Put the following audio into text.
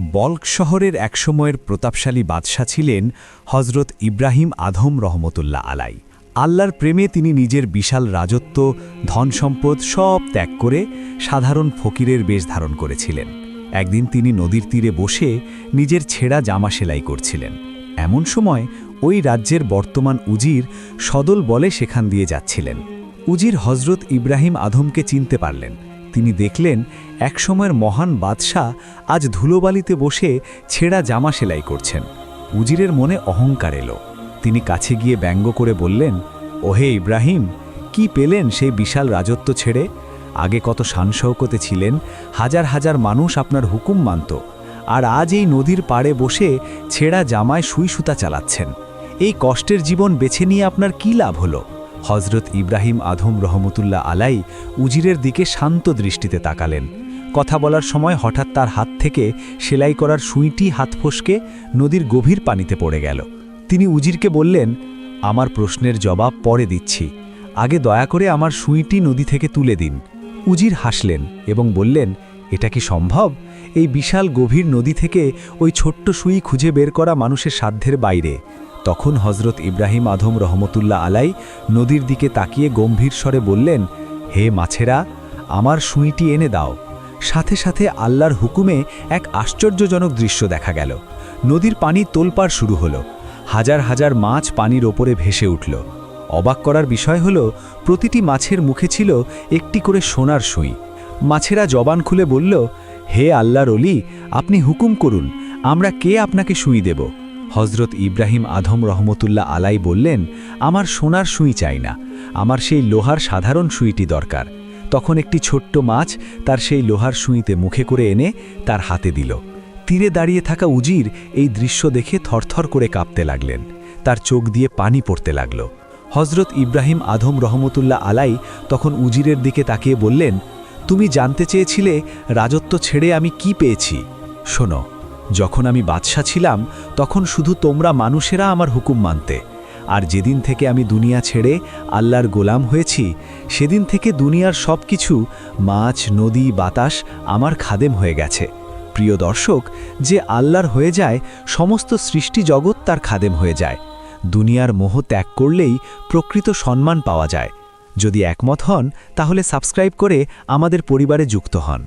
Bulk শহরের একসময়ের প্রতাপশালী বাদশাহ ছিলেন হজরত ইব্রাহিম আধম রহমতুল্লাহ আলাই। আল্লাহর প্রেমে তিনি নিজের বিশাল রাজত্ব, ধন সম্পদ সব ত্যাগ করে সাধারণ ফকিরের বেশ ধারণ করেছিলেন। একদিন তিনি নদীর তীরে বসে নিজের ছেঁড়া জামা সেলাই করছিলেন। এমন সময় ওই রাজ্যের বর্তমান উজির সদল বলে সেখান দিয়ে যাচ্ছিলেন। উজির হজরত ইব্রাহিম আধমকে চিনতে পারলেন। তিনি দেখলেন একসময়ের মহান বাদশাহ আজ ধুলোবালিতে বসে ছেঁড়া জামা সেলাই করছেন। উজিরের মনে অহংকার এলো। তিনি কাছে গিয়ে ব্যঙ্গ করে বললেন, ওহে ইব্রাহিম, কি পেলেন সেই বিশাল রাজত্ব ছেড়ে? আগে কত শানশৌকতে ছিলেন, হাজার হাজার মানুষ আপনার হুকুম মানত, আর আজ এই নদীর পাড়ে বসে ছেঁড়া জামায় সুই সুতা চালাচ্ছেন। এই কষ্টের জীবন বেছে নিয়ে আপনার কী লাভ হলো? হজরত ইব্রাহিম আধম রহমতুল্লাহ আলাই উজিরের দিকে শান্ত দৃষ্টিতে তাকালেন। কথা বলার সময় হঠাৎ তার হাত থেকে সেলাই করার সুইটি হাত ফসকে নদীর গভীর পানিতে পড়ে গেল। তিনি উজিরকে বললেন, আমার প্রশ্নের জবাব পরে দিচ্ছি। আগে দয়া করে আমার সুইটি নদী থেকে তুলে দিন। উজির হাসলেন এবং বললেন, এটা কি সম্ভব? এই বিশাল গভীর নদী থেকে ওই ছোট্ট সুই খুঁজে বের করা মানুষের সাধ্যের বাইরে। তখন হজরত ইব্রাহিম আধম রহমতুল্লাহ আলাই নদীর দিকে তাকিয়ে গম্ভীর স্বরে বললেন, হে মাছেরা, আমার সুইটি এনে দাও। সাথে সাথে আল্লাহর হুকুমে এক আশ্চর্যজনক দৃশ্য দেখা গেল। নদীর পানি তোলপাড় শুরু হলো। হাজার হাজার মাছ পানির ওপরে ভেসে উঠল। অবাক করার বিষয় হল, প্রতিটি মাছের মুখে ছিল একটি করে সোনার সুই। মাছেরা জবান খুলে বলল, হে আল্লাহর অলি, আপনি হুকুম করুন, আমরা কে আপনাকে সুই দেব? হজরত ইব্রাহিম আধম রহমতুল্লাহ আলাই বললেন, আমার সোনার সুই চাই না, আমার সেই লোহার সাধারণ সুইটি দরকার। তখন একটি ছোট্ট মাছ তার সেই লোহার সুইতে মুখে করে এনে তার হাতে দিল। তীরে দাঁড়িয়ে থাকা উজির এই দৃশ্য দেখে থরথর করে কাঁপতে লাগলেন। তার চোখ দিয়ে পানি পড়তে লাগল। হজরত ইব্রাহিম আধম রহমতুল্লাহ আলাই তখন উজিরের দিকে তাকিয়ে বললেন, তুমি জানতে চেয়েছিলে রাজত্ব ছেড়ে আমি কি পেয়েছি? শোনো যখন আমি বাদশা ছিলাম, তখন শুধু তোমরা মানুষেরা আমার হুকুম মানতে। আর যেদিন থেকে আমি দুনিয়া ছেড়ে আল্লাহর গোলাম হয়েছি, সেদিন থেকে দুনিয়ার সব কিছু মাছ, নদী, বাতাস, আমার খাদেম হয়ে গেছে। প্রিয় দর্শক, যে আল্লাহর হয়ে যায়, সমস্ত সৃষ্টি জগৎ তার খাদেম হয়ে যায়। দুনিয়ার মোহ ত্যাগ করলেই প্রকৃত সম্মান পাওয়া যায়। যদি একমত হন, তাহলে সাবস্ক্রাইব করে আমাদের পরিবারে যুক্ত হন।